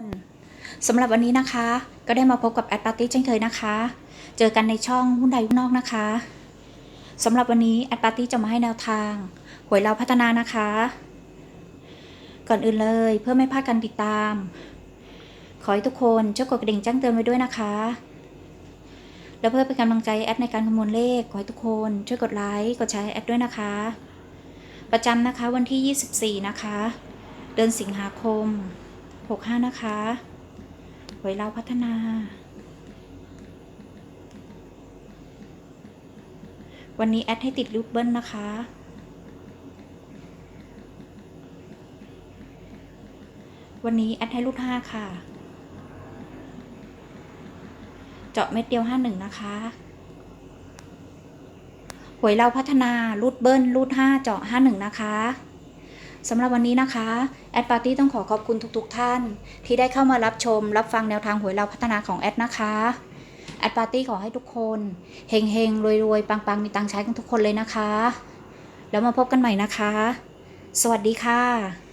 นสำหรับวันนี้นะคะ ก็ได้มาพบกับแอดปาร์ตี้เช่นเคยนะคะ เจอกันในช่องหุ้นใดหุ้นนอกนะคะสำหรับวันนี้แอดปาร์ตี้จะมาให้แนวทางหวยเราพัฒนานะคะ ก่อนอื่นเลยเพื่อไม่พลาดการติดตาม ขอให้ทุกคนช่วยกดกระดิ่งแจ้งเตือนไว้ด้วยนะคะ แล้วเพื่อเป็นกำลังใจแอดในการคำนวณเลขขอให้ทุกคนช่วยกดไลค์กดแชร์แอดด้วยนะคะ ประจำนะคะวันที่ 24 นะคะ เดือนสิงหาคม 65 นะคะหวยเราพัฒนา วันนี้แอดให้ติดลูกเบิ้ลนะคะวันนี้แอดให้ลูก5ค่ะ เจาะเม็ดเดียว51นะคะหวยเราพัฒนารูดเบิ้ลรูด5เจาะ51นะคะ สำหรับวันนี้นะคะแอดปาร์ตี้ต้องขอขอบคุณทุกๆทท่าน ที่ได้เข้ามารับชม รับฟังแนวทางหวยเราพัฒนาของแอดนะคะแอดปาร์ตี้ขอให้ทุกคนเฮงเฮงรวยรวยปังปังมีตังใช้กันทุกคนเลยนะคะ แล้วมาพบกันใหม่นะคะ สวัสดีค่ะ